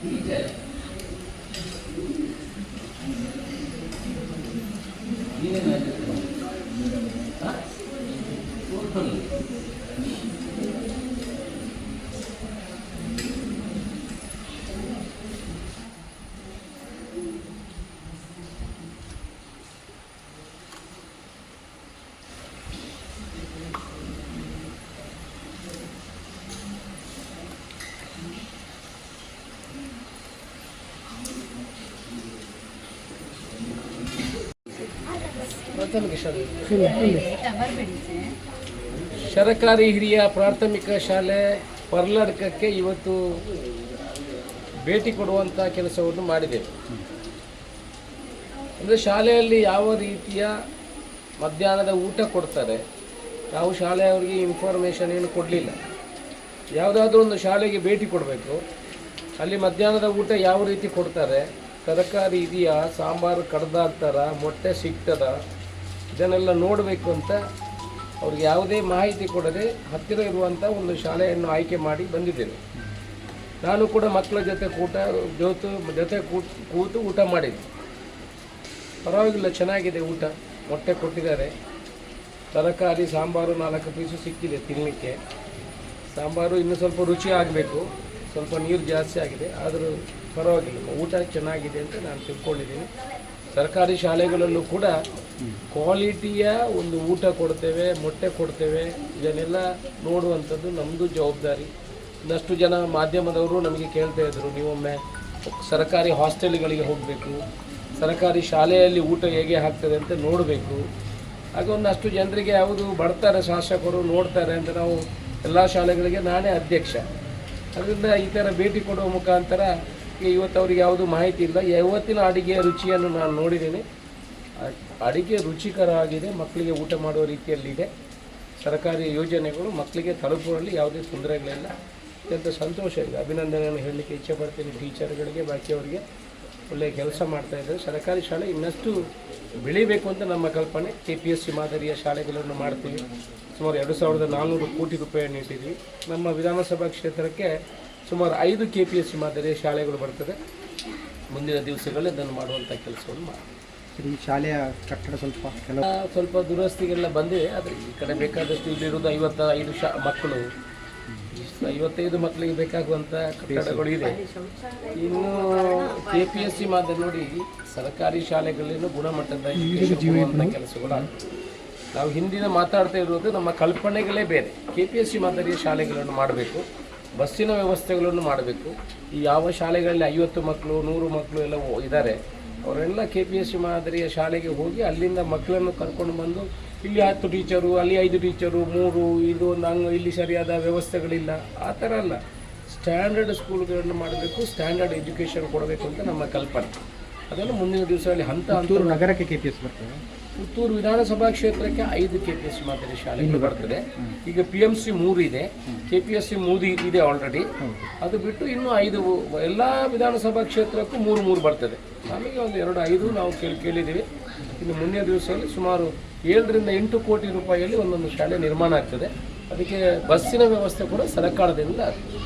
ಪ್ರಾಥಮಿಕ ಶಾಲೆ ಸರಕಾರಿ ಹಿರಿಯ ಪ್ರಾಥಮಿಕ ಶಾಲೆ ಪರ್ಲಡ್ಕಕ್ಕೆ ಇವತ್ತು ಭೇಟಿ ಕೊಡುವಂಥ ಕೆಲಸವನ್ನು ಮಾಡಿದ್ದೇವೆ ಅಂದರೆ ಶಾಲೆಯಲ್ಲಿ ಯಾವ ರೀತಿಯ ಮಧ್ಯಾಹ್ನದ ಊಟ ಕೊಡ್ತಾರೆ, ನಾವು ಶಾಲೆಯವರಿಗೆ ಇನ್ಫಾರ್ಮೇಷನ್ ಏನು ಕೊಡಲಿಲ್ಲ. ಯಾವುದಾದ್ರೂ ಒಂದು ಶಾಲೆಗೆ ಭೇಟಿ ಕೊಡಬೇಕು. ಅಲ್ಲಿ ಮಧ್ಯಾಹ್ನದ ಊಟ ಯಾವ ರೀತಿ ಕೊಡ್ತಾರೆ, ತರಕಾರಿ ಇದೆಯಾ, ಸಾಂಬಾರು ಕಡ್ದಾಕ್ತಾರ ಮೊಟ್ಟೆ ಸಿಗ್ತದ ಇದನ್ನೆಲ್ಲ ನೋಡಬೇಕು ಅಂತ ಅವ್ರಿಗೆ ಯಾವುದೇ ಮಾಹಿತಿ ಕೊಡದೆ ಹತ್ತಿರ ಇರುವಂಥ ಒಂದು ಶಾಲೆಯನ್ನು ಆಯ್ಕೆ ಮಾಡಿ ಬಂದಿದ್ದೇನೆ. ನಾನು ಕೂಡ ಮಕ್ಕಳ ಜೊತೆ ಕೂಟ, ಜೊತೆ ಜೊತೆ ಕೂತ್, ಕೂತು ಊಟ ಮಾಡಿದ್ದೆ. ಪರವಾಗಿಲ್ಲ, ಚೆನ್ನಾಗಿದೆ ಊಟ. ಮೊಟ್ಟೆ ಕೊಟ್ಟಿದ್ದಾರೆ. ತರಕಾರಿ, ಸಾಂಬಾರು ನಾಲ್ಕು ಪೀಸು ಸಿಕ್ಕಿದೆ ತಿನ್ನಲಿಕ್ಕೆ ಸಾಂಬಾರು ಇನ್ನೂ ಸ್ವಲ್ಪ ರುಚಿ ಆಗಬೇಕು. ಸ್ವಲ್ಪ ನೀರು ಜಾಸ್ತಿ ಆಗಿದೆ. ಆದರೂ ಪರವಾಗಿಲ್ಲ. ಊಟ ಚೆನ್ನಾಗಿದೆ ಅಂತ ನಾನು ತಿಳ್ಕೊಂಡಿದ್ದೀನಿ. ಸರ್ಕಾರಿ ಶಾಲೆಗಳಲ್ಲೂ ಕೂಡ ಕ್ವಾಲಿಟಿಯ ಒಂದು ಊಟ ಕೊಡ್ತೇವೆ, ಮೊಟ್ಟೆ ಕೊಡ್ತೇವೆ, ಇದನ್ನೆಲ್ಲ ನೋಡುವಂಥದ್ದು ನಮ್ಮದು ಜವಾಬ್ದಾರಿ. ಇನ್ನಷ್ಟು ಜನ ಮಾಧ್ಯಮದವರು ನಮಗೆ ಕೇಳ್ತಾ ಇದ್ರು, ನೀವೊಮ್ಮೆ ಸರ್ಕಾರಿ ಹಾಸ್ಟೆಲ್ಗಳಿಗೆ ಹೋಗಬೇಕು, ಸರ್ಕಾರಿ ಶಾಲೆಯಲ್ಲಿ ಊಟ ಹೇಗೆ ಆಗ್ತದೆ ಅಂತ ನೋಡಬೇಕು. ಹಾಗೆ ಒಂದಷ್ಟು ಜನರಿಗೆ ಯಾವುದು ಬರ್ತಾರೆ, ಶಾಸಕರು ನೋಡ್ತಾರೆ ಅಂತ ನಾವು ಎಲ್ಲ ಶಾಲೆಗಳಿಗೆ ನಾನೇ ಅಧ್ಯಕ್ಷ. ಅದರಿಂದ ಈ ಥರ ಭೇಟಿ ಕೊಡುವ ಮುಖಾಂತರ ಇವತ್ತು ಅವ್ರಿಗೆ ಯಾವುದು ಮಾಹಿತಿ ಇಲ್ಲ. ಯಾವತ್ತಿನ ಅಡುಗೆಯ ರುಚಿಯನ್ನು ನಾನು ನೋಡಿದ್ದೀನಿ. ಅಡುಗೆ ರುಚಿಕರ ಆಗಿದೆ, ಮಕ್ಕಳಿಗೆ ಊಟ ಮಾಡುವ ರೀತಿಯಲ್ಲಿದೆ ಸರ್ಕಾರಿ ಯೋಜನೆಗಳು ಮಕ್ಕಳಿಗೆ ತಲುಪುವಲ್ಲಿ ಯಾವುದೇ ತೊಂದರೆಗಳಿಲ್ಲ. ಅತ್ಯಂತ ಸಂತೋಷ ಇದೆ. ಅಭಿನಂದನೆಯನ್ನು ಹೇಳಲಿಕ್ಕೆ ಇಚ್ಛೆ ಪಡ್ತೀನಿ ಟೀಚರ್ಗಳಿಗೆ, ಬಾಕಿಯವರಿಗೆ. ಒಳ್ಳೆಯ ಕೆಲಸ ಮಾಡ್ತಾ ಇದ್ದಾರೆ. ಸರ್ಕಾರಿ ಶಾಲೆ ಇನ್ನಷ್ಟು ಬೆಳಿಬೇಕು ಅಂತ ನಮ್ಮ ಕಲ್ಪನೆ. ಕೆ ಪಿ ಎಸ್ ಸಿ ಮಾದರಿಯ ಶಾಲೆಗಳನ್ನು ಮಾಡ್ತೀವಿ. ಸುಮಾರು ಎರಡು ಸಾವಿರದ ನಾನ್ನೂರು ಕೋಟಿ ರೂಪಾಯಿಯನ್ನು ಇಟ್ಟಿದ್ವಿ ನಮ್ಮ ವಿಧಾನಸಭಾ ಕ್ಷೇತ್ರಕ್ಕೆ ಸುಮಾರು ಐದು ಕೆ ಪಿ ಎಸ್ ಸಿ ಮಾದರಿಯ ಶಾಲೆಗಳು ಬರ್ತದೆ. ಮುಂದಿನ ದಿವಸಗಳಲ್ಲಿ ಅದನ್ನು ಮಾಡುವಂಥ ಕೆಲಸವನ್ನು ಮಾಡ್ತೀವಿ ಈ ಶಾಲೆಯ ಕಟ್ಟಡ ಸ್ವಲ್ಪ ಕೆಲವು ಸ್ವಲ್ಪ ದುರಸ್ತಿಗೆಲ್ಲ ಬಂದಿದೆ ಆದರೆ ಈ ಕಡೆ ಬೇಕಾದಷ್ಟು ಇಲ್ಲಿರೋದು ಐವತ್ತ ಐದು ಶಾ ಮಕ್ಕಳು. ಐವತ್ತೈದು ಮಕ್ಕಳಿಗೆ ಬೇಕಾಗುವಂಥ ಕಟ್ಟಡಗಳು ಇದೆ. ಇನ್ನು ಕೆ ಪಿ ಎಸ್ ಸಿ ಮಾದರಿ ನೋಡಿ ಸರ್ಕಾರಿ ಶಾಲೆಗಳಲ್ಲಿನೂ ಗುಣಮಟ್ಟದ ಕೆಲಸಗಳು ನಾವು ಹಿಂದಿನ ಮಾತಾಡ್ತಾ ಇರೋದು ನಮ್ಮ ಕಲ್ಪನೆಗಳೇ ಬೇರೆ. ಕೆ ಪಿ ಎಸ್ ಸಿ ಮಾದರಿಯ ಶಾಲೆಗಳನ್ನು ಮಾಡಬೇಕು. ಬಸ್ಸಿನ ವ್ಯವಸ್ಥೆಗಳನ್ನು ಮಾಡಬೇಕು. ಈ ಯಾವ ಶಾಲೆಗಳಲ್ಲಿ ಐವತ್ತು ಮಕ್ಕಳು ನೂರು ಮಕ್ಕಳು ಎಲ್ಲ ಇದ್ದಾರೆ ಅವರೆಲ್ಲ ಕೆ ಪಿ ಎಸ್ ಸಿ ಮಾದರಿಯ ಶಾಲೆಗೆ ಹೋಗಿ ಅಲ್ಲಿಂದ ಮಕ್ಕಳನ್ನು ಕರ್ಕೊಂಡು ಬಂದು ಇಲ್ಲಿ ಹತ್ತು ಟೀಚರು, ಅಲ್ಲಿ ಐದು ಟೀಚರು, ಮೂರು, ಇದು ಒಂದು ಹಂಗೆ, ಇಲ್ಲಿ ಸರಿಯಾದ ವ್ಯವಸ್ಥೆಗಳಿಲ್ಲ. ಆ ಥರ ಅಲ್ಲ. ಸ್ಟ್ಯಾಂಡರ್ಡ್ ಸ್ಕೂಲ್ಗಳನ್ನು ಮಾಡಬೇಕು ಸ್ಟ್ಯಾಂಡರ್ಡ್ ಎಜುಕೇಷನ್ ಕೊಡಬೇಕು ಅಂತ ನಮ್ಮ ಕಲ್ಪನೆ. ಅದನ್ನು ಮುಂದಿನ ದಿವಸಗಳಲ್ಲಿ ಹಂತ ನಗರಕ್ಕೆ ಕೆ ಪಿ ಎಸ್ ಬರ್ತದೆ. ಪುತ್ತೂರು ವಿಧಾನಸಭಾ ಕ್ಷೇತ್ರಕ್ಕೆ ಐದು ಕೆ ಪಿ ಎಸ್ ಮಾದರಿ ಶಾಲೆಗಳು ಬರ್ತದೆ. ಈಗ ಪಿ ಎಂ ಸಿ ಮೂರು ಇದೆ. ಕೆ ಪಿ ಎಸ್ ಸಿ ಮೂರು ಇದೆ ಆಲ್ರೆಡಿ ಅದು ಬಿಟ್ಟು ಇನ್ನೂ ಐದು ಎಲ್ಲ ವಿಧಾನಸಭಾ ಕ್ಷೇತ್ರಕ್ಕೂ ಮೂರು ಮೂರು ಬರ್ತದೆ. ನಮಗೆ ಒಂದು ಎರಡು ಐದು ನಾವು ಕೇಳಿ ಕೇಳಿದ್ದೀವಿ. ಇನ್ನು ಮುಂದಿನ ದಿವಸದಲ್ಲಿ ಸುಮಾರು ಏಳರಿಂದ ಎಂಟು ಕೋಟಿ ರೂಪಾಯಿಯಲ್ಲಿ ಒಂದೊಂದು ಶಾಲೆ ನಿರ್ಮಾಣ ಆಗ್ತದೆ. ಅದಕ್ಕೆ ಬಸ್ಸಿನ ವ್ಯವಸ್ಥೆ ಕೂಡ ಸರ್ಕಾರದಿಂದ ಆಗ್ತದೆ